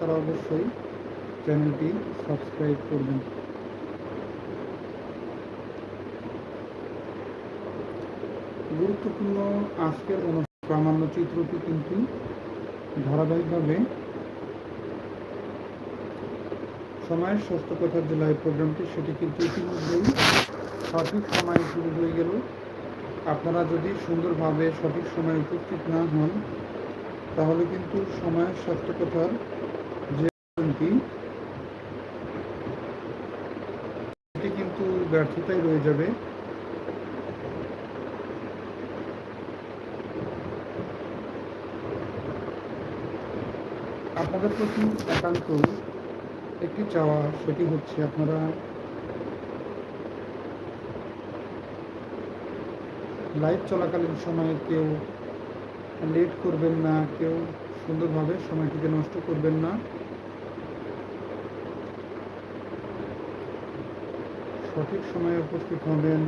তারা অবশ্যই চ্যানেলটি সাবস্ক্রাইব করবেন। গুরুত্বপূর্ণ আজকের প্রামাণ্য চিত্রটি কিন্তু ধারাবাহিকভাবে সময়ের স্বাস্থ্য কথার যে লাইভ প্রোগ্রামটি সেটি কিন্তু ইতিমধ্যেই সঠিক সময়ে শুরু হয়ে গেল। আপনারা যদি সুন্দরভাবে সঠিক সময়ে উপস্থিত না হন, তাহলে কিন্তু সময়ের স্বাস্থ্য কথার সেটি কিন্তু ব্যর্থতায় রয়ে যাবে। আপনাদের প্রতি একান্ত একটি চাওয়া, সেটি হচ্ছে আপনারা লাইভ চলাকালীন সময়ে কেউ লেট করবেন না, কেউ সুন্দরভাবে সময়টিকে নষ্ট করবেন না। সঠিক সময়ে উপস্থিত হবেন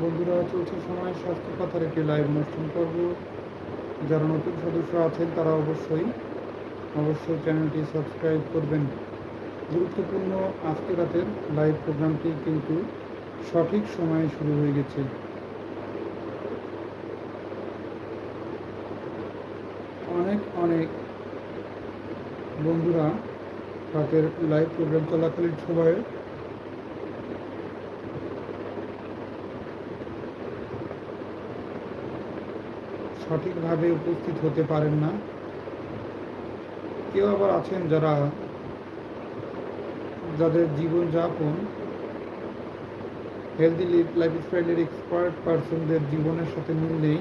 বন্ধুরা চলছে সময় স্বাস্থ্য কথার একটি লাইভ অনুষ্ঠান করব। যারা নতুন সদস্য আছেন, তারা অবশ্যই অবশ্যই চ্যানেলটি সাবস্ক্রাইব করবেন। গুরুত্বপূর্ণ আজকে রাতের লাইভ প্রোগ্রামটি কিন্তু সঠিক সময়ে শুরু হয়ে গেছে। অনেক অনেক বন্ধুরা রাতের লাইভ প্রোগ্রাম চলাকালীন সময়ে সঠিকভাবে উপস্থিত হতে পারেন না। কেউ আবার আছেন যারা যাদের জীবনযাপন হেলদি লাইফ লাইফস্টাইলের এক্সপার্ট পার্সনদের জীবনের সাথে মিল নেই।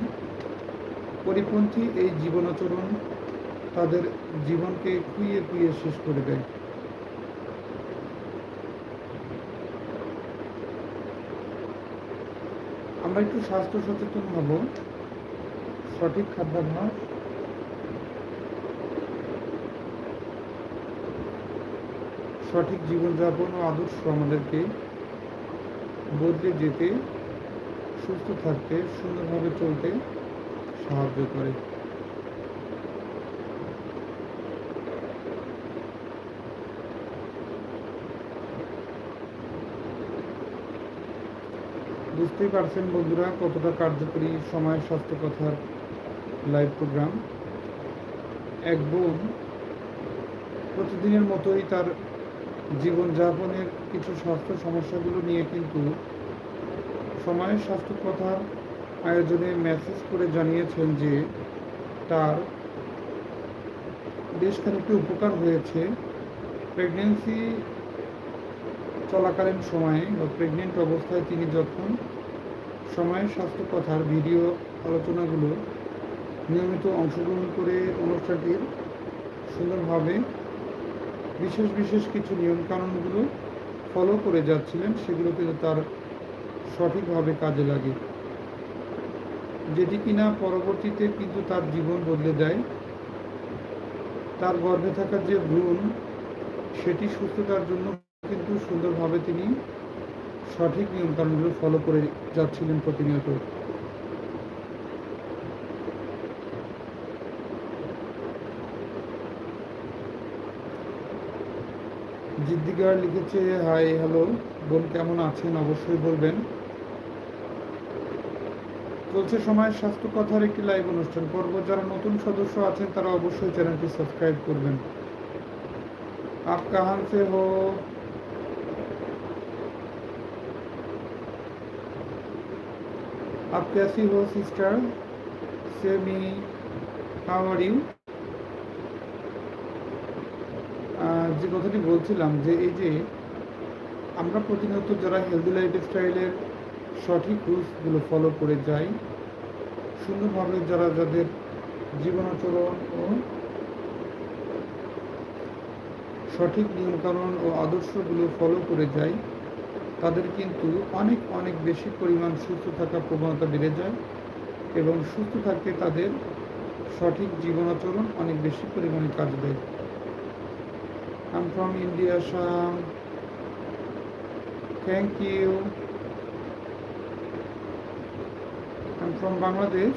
পরিপন্থী এই জীবনাচরণ তাদের জীবনকে কুইয়ে কুইয়ে শেষ করে দেয়। আমরা একটু স্বাস্থ্য সচেতন হব। সঠিক খাদ্যাভ্যাস। সঠিক জীবনযাপন ও আদর্শ আমাদেরকে বদলে যেতে, সুস্থ থাকতে, সুন্দরভাবে চলতে সাহায্য করে। বুঝতেই পারছেন বন্ধুরা কতটা কার্যকরী সময় স্বাস্থ্য কথার লাইভ প্রোগ্রাম এক বোন প্রতিদিনের মতোই তার জীবনযাপনের কিছু স্বাস্থ্য সমস্যাগুলো নিয়ে কিন্তু সময়ের স্বাস্থ্য কথার আয়োজনে মেসেজ করে জানিয়েছেন যে তার বেশ খানিকটা উপকার হয়েছে। প্রেগনেন্সি চলাকালীন সময়ে বা প্রেগনেন্ট অবস্থায় তিনি যখন সময়ের স্বাস্থ্য কথার ভিডিও আলোচনাগুলো নিয়মিত অংশগ্রহণ করে অনুষ্ঠানটির সুন্দরভাবে বিশেষ বিশেষ কিছু নিয়মকানুনগুলো ফলো করে যাচ্ছিলেন সেগুলো কিন্তু তার সঠিকভাবে কাজে লাগে। যেটি কিনা পরবর্তীতে কিন্তু তার জীবন বদলে দেয় তার গর্ভে থাকা যে ভ্রূণ, সেটি সুস্থতার জন্য কিন্তু সুন্দরভাবে তিনি সঠিক নিয়মকানুনগুলো ফলো করে যাচ্ছিলেন প্রতিনিয়ত। জিদ্দিগার লিখেছে, হাই, হ্যালো, বোন কেমন আছেন? অবশ্যই বলবেন। চলছে সময় স্বাস্থ্য কথার একটি লাইভ অনুষ্ঠান পর্ব যারা নতুন সদস্য আছেন তারা অবশ্যই চ্যানেলটি সাবস্ক্রাইব করবেন আপ কাহান সে হো आप कैसी हो सिस्टर से मी हाउ आर ইউ যে কথাটি বলছিলাম যে এই যে আমরা প্রতিনিয়ত যারা হেলদি লাইফ স্টাইলের সঠিক রুলসগুলো ফলো করে যাই সুন্দরভাবে যারা যাদের জীবনাচরণ ও সঠিক নিয়মকানুন ও আদর্শগুলো ফলো করে যাই তাদের কিন্তু অনেক অনেক বেশি পরিমাণ সুস্থ থাকার প্রবণতা বেড়ে যায় এবং সুস্থ থাকতে তাদের সঠিক জীবনাচরণ অনেক বেশি পরিমাণে কাজ দেয় I'm from India, Sham. Thank you. From Bangladesh,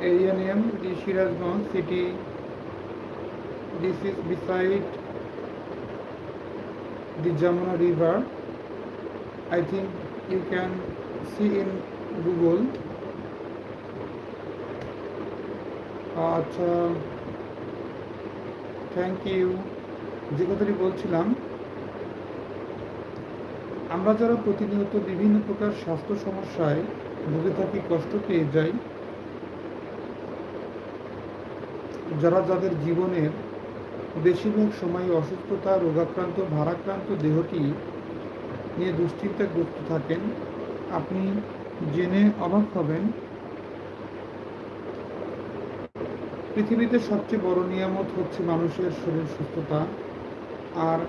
area name the Shirazganj city. This is beside the Jamuna river. I think you can see in Google. আচ্ছা থ্যাংক ইউ যে কথাটি বলছিলাম আমরা যারা প্রতিনিয়ত বিভিন্ন প্রকার স্বাস্থ্য সমস্যায় ভুগে থাকি, কষ্ট পেয়ে যাই, যারা যাদের জীবনের বেশিরভাগ সময় অসুস্থতা, রোগাক্রান্ত, ভারাক্রান্ত দেহটি নিয়ে দুশ্চিন্তাগ্রস্ত থাকেন, আপনি জেনে অবাক হবেন, পৃথিবীতে সবচেয়ে বড় নিয়ামত হচ্ছে মানুষের শরীর সুস্থতা। আর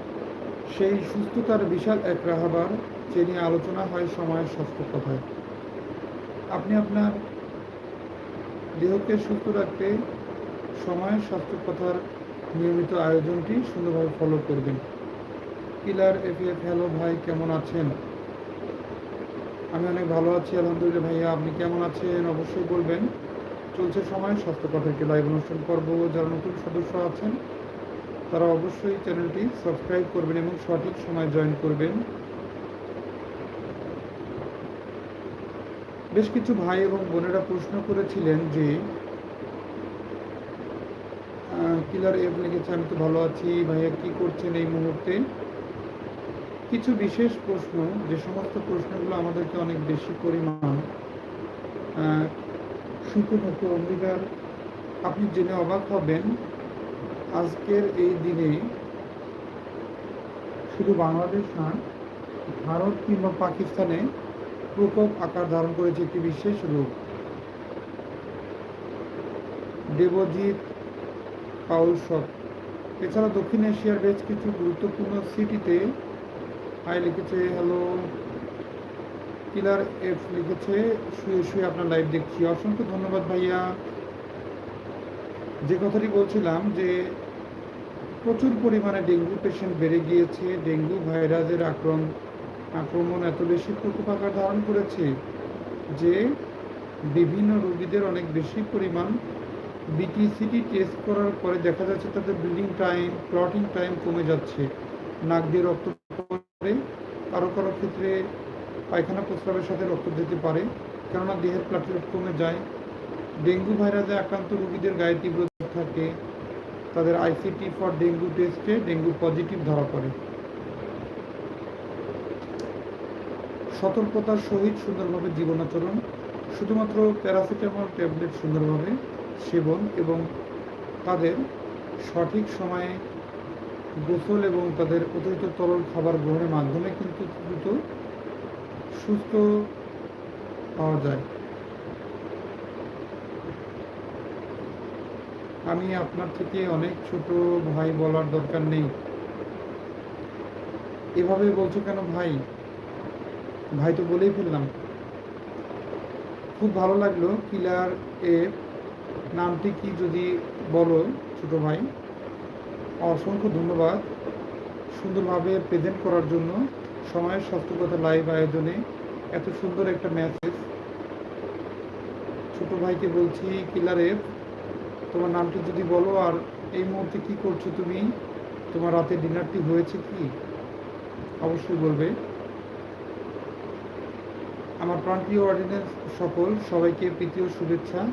সেই সুস্থতার বিশাল এক রাহাবার যে নিয়ে আলোচনা হয় সময়ের স্বাস্থ্য কথায়। আপনি আপনার দেহকে সুস্থ রাখতে সময়ের স্বাস্থ্য কথার নিয়মিত আয়োজনটি সুন্দরভাবে ফলো করবেন। কিলার এফ এফ, হ্যালো ভাই, কেমন আছেন? আমি অনেক ভালো আছি, আলহামদুলিল্লাহ ভাইয়া, আপনি কেমন আছেন? অবশ্যই বলবেন। চলছে সময় স্বাস্থ্য কথা একটি লাইভ অনুষ্ঠান পর্ব, যারা নতুন সদস্য আছেন তারা অবশ্যই চ্যানেলটি সাবস্ক্রাইব করবেন এবং সঠিক সময় জয়েন করবেন। বেশ কিছু ভাই এবং বোনেরা প্রশ্ন করেছিলেন যে কিলার এফ লিখেছে, আমি তো ভালো আছি, ভাইয়া কি করছেন এই মুহূর্তে? কিছু বিশেষ প্রশ্ন, যে সমস্ত প্রশ্নগুলো আমাদেরকে অনেক বেশি পরিমাণ শুনতে থাকে অঙ্গীকার, আপনি জেনে অবাক হবেন। আজকের এই দিনে শুধু বাংলাদেশ না ভারত কিংবা পাকিস্তানে প্রকোপ আকার ধারণ করেছে একটি বিশেষ রোগ দেবজিৎ পাউলসক এছাড়া দক্ষিণ এশিয়ার বেশ কিছু গুরুত্বপূর্ণ সিটিতে হাই লিখেছে, হ্যালো, কিলার এফ লিখেছে, শুয়ে শুয়ে আপনার লাইভ দেখছি। অসংখ্য ধন্যবাদ ভাইয়া। যে কথাটি বলছিলাম যে প্রচুর পরিমাণে ডেঙ্গু পেশেন্ট বেড়ে গিয়েছে, ডেঙ্গু ভাইরাসের আক্রমণ আক্রমণ এত বেশি প্রকোপ আকার ধারণ করেছে যে বিভিন্ন রোগীদের অনেক বেশি পরিমাণ বিটিসিটি টেস্ট করার পরে দেখা যাচ্ছে তাদের ব্লিডিং টাইম ক্লটিং টাইম কমে যাচ্ছে। নাক দিয়ে রক্ত কারও কারও ক্ষেত্রে পায়খানা প্রস্রাবের সাথে রক্ত যেতে পারে, কেননা দেহের প্লাটলেট কমে যায়। ডেঙ্গু ভাইরাসে আক্রান্ত রোগীদের গায়ে তীব্র থাকে। তাদের আইসিটি ফর ডেঙ্গু টেস্টে ডেঙ্গু পজিটিভ ধরা পড়ে। সতর্কতার সহিত সুন্দরভাবে জীবনাচরণ, শুধুমাত্র প্যারাসিটামল ট্যাবলেট সুন্দরভাবে সেবন এবং তাদের সঠিক সময়ে গোসল এবং তাদের অতিরিক্ত তরল খাবার গ্রহণের মাধ্যমে কিন্তু দ্রুত সুস্থ পাওয়া যায়। আমি আপনার থেকে অনেক ছোট ভাই বলার দরকার নেই। এভাবে বলছো কেন ভাই? ভাই তো বলেই ফেললাম। খুব ভালো লাগল কিলার এর নামটি কি যদি বলো ছোট ভাই। অসংখ্য ধন্যবাদ। সুন্দরভাবে প্রেজেন্ট করার জন্য সময়ের স্বাস্থ্যকতা লাইভ আয়োজনে এত সুন্দর একটা মেসেজ ছোট ভাইকে বলছি কিলার এফ তোমার নামটি যদি বলো, আর এই মুহূর্তে কি করছ তুমি? তোমার রাতে ডিনারটি হয়েছে কি? অবশ্যই বলবে। আমার প্রান্তীয় অর্ডিনেন্স সকল, সবাইকে প্রীতীয় শুভেচ্ছা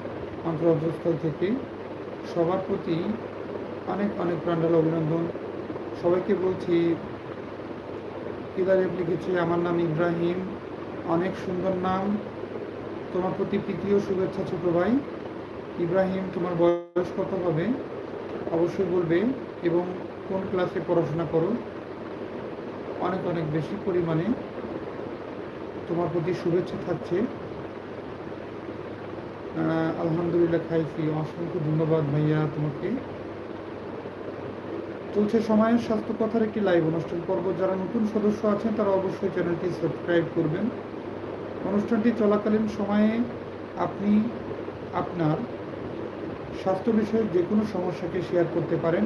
অন্তরস্থল থেকে। সবার প্রতি অনেক অনেক প্রাণাল অভিনন্দন। সবাইকে বলছি কিলারেব লিখেছে, আমার নাম ইব্রাহিম। অনেক সুন্দর নাম। তোমার প্রতি প্রীতীয় শুভেচ্ছা ছোট ভাই। ইব্রাহিম, তোমার বয়স কত হবে? অবশ্যই বলবে। এবং কোন ক্লাসে পড়াশোনা করো? অনেক অনেক বেশি পরিমাণে তোমার প্রতি শুভেচ্ছা থাকছে। আলহামদুলিল্লাহ খাইছি। অসংখ্য ধন্যবাদ ভাইয়া তোমাকে। চলছে সময়ের স্বাস্থ্য কথার একটি লাইভ অনুষ্ঠান পর্ব। যারা নতুন সদস্য আছেন, তারা অবশ্যই চ্যানেলটি সাবস্ক্রাইব করবেন। অনুষ্ঠানটি চলাকালীন সময়ে আপনি, আপনার স্বাস্থ্য বিষয়ক যে কোনো সমস্যাকে শেয়ার করতে পারেন।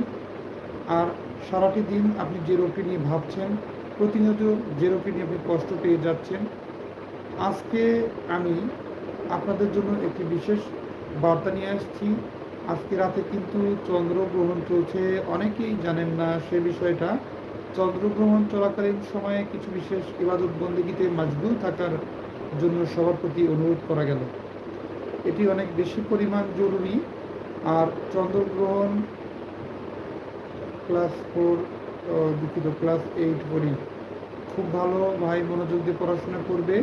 আর সারাটি দিন আপনি যে রোগটি নিয়ে ভাবছেন, প্রতিনিয়ত যে রোগটি নিয়ে আপনি কষ্ট পেয়ে যাচ্ছেন, আজকে আমি আপনাদের জন্য একটি বিশেষ বার্তা নিয়ে আসছি। আজকে রাতে কিন্তু চন্দ্রগ্রহণ চলছে, অনেকেই জানেন না সে বিষয়টা। চন্দ্রগ্রহণ চলাকালীন সময়ে কিছু বিশেষ ইবাদত বন্দীগীতে মজবুল থাকার জন্য সবার প্রতি অনুরোধ করা গেল। এটি অনেক বেশি পরিমাণ জরুরি। আর চন্দ্রগ্রহণ ক্লাস ফোর দুঃখিত ক্লাস এইট পড়ি। খুব ভালো ভাই মনোযোগ দিয়ে পড়াশোনা করবে।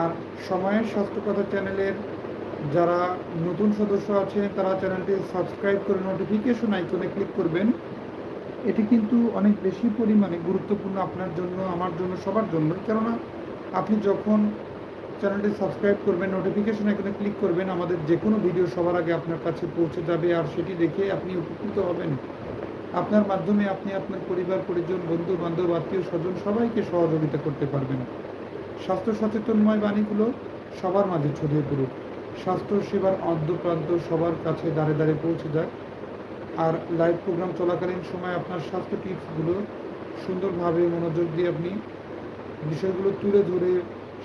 আর সময়ের স্বাস্থ্যকথা চ্যানেলের যারা নতুন সদস্য আছেন, তারা চ্যানেলটি সাবস্ক্রাইব করে নোটিফিকেশন আইকনে ক্লিক করবেন। এটি কিন্তু অনেক বেশি পরিমাণে গুরুত্বপূর্ণ আপনার জন্য, আমার জন্য, সবার জন্য। কেননা আপনি যখন চ্যানেলটি সাবস্ক্রাইব করবেন নোটিফিকেশন আইকনে ক্লিক করবেন, আমাদের যে কোনো ভিডিও সবার আগে আপনার কাছে পৌঁছে যাবে আর সেটি দেখে আপনি উপকৃত হবেন। আপনার মাধ্যমে আপনি আপনার পরিবার, পরিজন বন্ধু বান্ধব আত্মীয় স্বজন সবাইকে সহযোগিতা করতে পারবেন। স্বাস্থ্য সচেতনময় বাণীগুলো সবার মাঝে ছড়িয়ে পড়ুক। স্বাস্থ্য সেবার অর্ধপ্রান্ত সবার কাছে দাঁড়ে দাঁড়ে পৌঁছে যায় আর লাইভ প্রোগ্রাম চলাকালীন সময় আপনার স্বাস্থ্য টিপসগুলো সুন্দরভাবে মনোযোগ দিয়ে আপনি বিষয়গুলো তুলে ধরে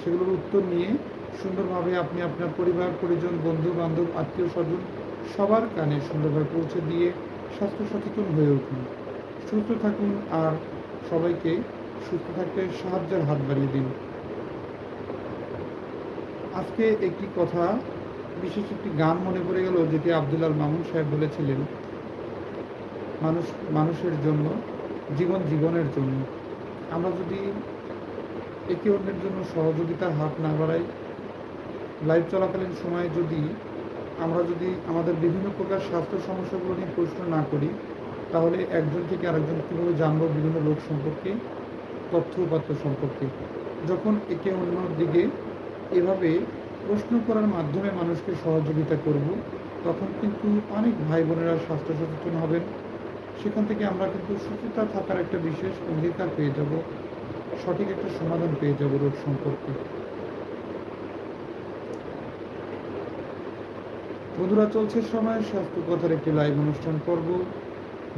সেগুলোর উত্তর নিয়ে সুন্দরভাবে আপনি আপনার পরিবার, পরিজন বন্ধু বান্ধব আত্মীয় স্বজন সবার কানে সুন্দরভাবে পৌঁছে দিয়ে স্বাস্থ্য সচেতন হয়ে উঠুন। সুস্থ থাকুন আর সবাইকে সুস্থ থাকতে সাহায্যের হাত বাড়িয়ে দিন। আজকে একটি কথা, বিশেষ একটি গান মনে পড়ে গেল, যেটি আব্দুল্লাল মামুন সাহেব বলেছিলেন, মানুষ, মানুষের জন্য, জীবন জীবনের জন্য। আমরা যদি একে অন্যের জন্য সহযোগিতার হাত না বাড়াই। লাইভ চলাকালীন সময়ে যদি আমরা যদি আমাদের বিভিন্ন প্রকার স্বাস্থ্য সমস্যাগুলো নিয়ে প্রশ্ন না করি, তাহলে একজন থেকে আরেকজন কীভাবে জানব বিভিন্ন লোক সম্পর্কে, তথ্য উপাত্ত সম্পর্কে? যখন একে অন্যর দিকে এভাবে প্রশ্ন করার মাধ্যমে মানুষকে সহযোগিতা করব, তখন কিন্তু অনেক ভাই বোনেরা স্বাস্থ্য সচেতন হবেন। সেখান থেকে আমরা কিন্তু সুস্থতা থাকার একটা বিশেষ অঙ্গীকার পেয়ে যাব। সঠিক একটা সমাধান পেয়ে যাব রোগ সম্পর্কে। বন্ধুরা, চলছে সময় স্বাস্থ্য কথার একটি লাইভ অনুষ্ঠান পর্ব।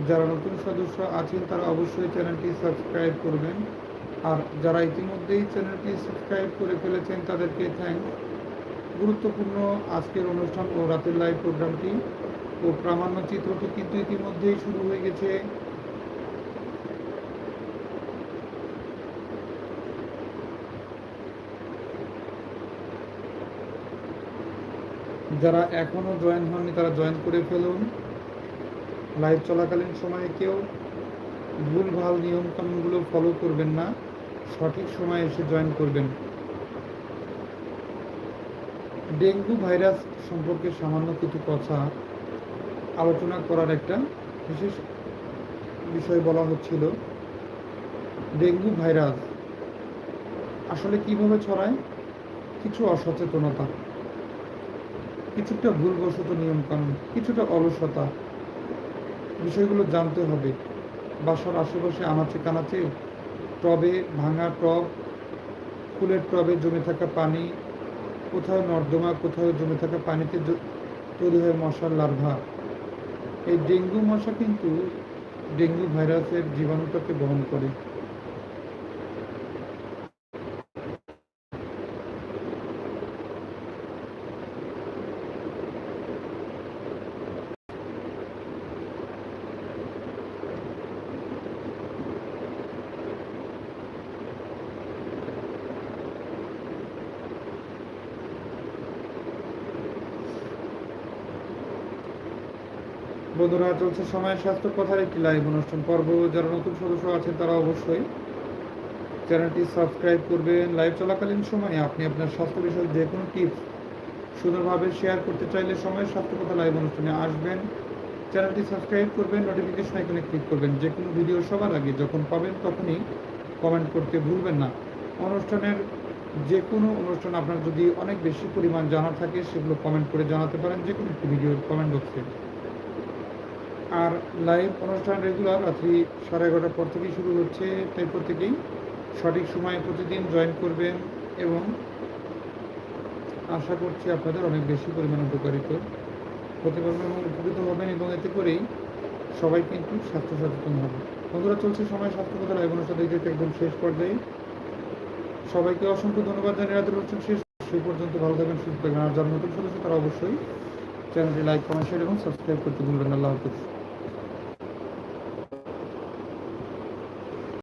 যারা নতুন সদস্য আছেন, তারা অবশ্যই চ্যানেলটি সাবস্ক্রাইব করবেন। আর যারা ইতিমধ্যেই চ্যানেলটি সাবস্ক্রাইব করে ফেলেছেন, তাদেরকে থ্যাংক গুরুত্বপূর্ণ আজকের অনুষ্ঠান ও রাতের লাইভ প্রোগ্রামটি ও প্রামাণ্য চিত্রটি কিন্তু ইতিমধ্যেই শুরু হয়ে গেছে। যারা এখনও জয়েন হননি, তারা জয়েন করে ফেলুন। লাইভ চলাকালীন সময়ে কেউ ভুল ভালো নিয়মকানুনগুলো ফলো করবেন না। সঠিক সময়ে এসে জয়েন করবেন। ডেঙ্গু ভাইরাস সম্পর্কে সামান্য কিছু কথা আলোচনা করার একটা বিশেষ বিষয় বলা হচ্ছিল। ডেঙ্গু ভাইরাস আসলে কীভাবে ছড়ায়? কিছু অসচেতনতা। কিছুটা ভুলবশত নিয়মকানুন, কিছুটা অলসতা। বিষয়গুলো জানতে হবে। বাসার আশেপাশে আনাচে কানাচে টবে ভাঙা টব, ফুলের টবে জমে থাকা পানি, কোথাও নর্দমা, কোথাও জমে থাকা পানিতে তৈরি হয় মশার লার্ভা। এই ডেঙ্গু মশা কিন্তু ডেঙ্গু ভাইরাসের জীবাণুটাকে বহন করে। বন্ধুরা, চলছে সময়ের স্বাস্থ্য কথার একটি লাইভ অনুষ্ঠান। পর্ব, যারা নতুন সদস্য আছেন তারা অবশ্যই চ্যানেলটি সাবস্ক্রাইব করবেন। লাইভ চলাকালীন সময়ে আপনি আপনার স্বাস্থ্য বিষয়ক যে কোনো টিপস সুন্দরভাবে শেয়ার করতে চাইলে সময়ের স্বাস্থ্য কথা লাইভ অনুষ্ঠানে আসবেন। চ্যানেলটি সাবস্ক্রাইব করবেন নোটিফিকেশন আইকনে ক্লিক করবেন। যে কোনো ভিডিও সবার আগে যখন পাবেন তখনই কমেন্ট করতে ভুলবেন না। অনুষ্ঠানের যে কোনো অনুষ্ঠান আপনার যদি অনেক বেশি পরিমাণ জানা থাকে, সেগুলো কমেন্ট করে জানাতে পারেন। যে কোনো একটি ভিডিওর কমেন্ট বক্সে আর লাইভ অনুষ্ঠান রেগুলার রাত্রি সাড়ে এগারোটার পর থেকেই শুরু হচ্ছে। তাই প্রত্যেকেই সঠিক সময়ে প্রতিদিন জয়েন করবেন এবং আশা করছি আপনাদের অনেক বেশি পরিমাণে উপকারিত হতে পারবেন এবং উপকৃত হবেন এবং এতে করেই সবাই কিন্তু স্বাস্থ্য সচেতন হবে। বন্ধুরা, চলছে সময় স্বাস্থ্য কথা লাইভ অনুষ্ঠান দেখতে একদম শেষ পর্যায়ে। সবাইকে অসংখ্য ধন্যবাদ জানিয়ে রাতের অনুষ্ঠান শেষ। সেই পর্যন্ত ভালো থাকবেন, সুস্থ থাকবেন। আর যারা নতুন সদস্য, তারা অবশ্যই চ্যানেলটি লাইক কমেন্ট শেয়ার এবং সাবস্ক্রাইব করতে ভুলবেন। আল্লাহ হাফিজ।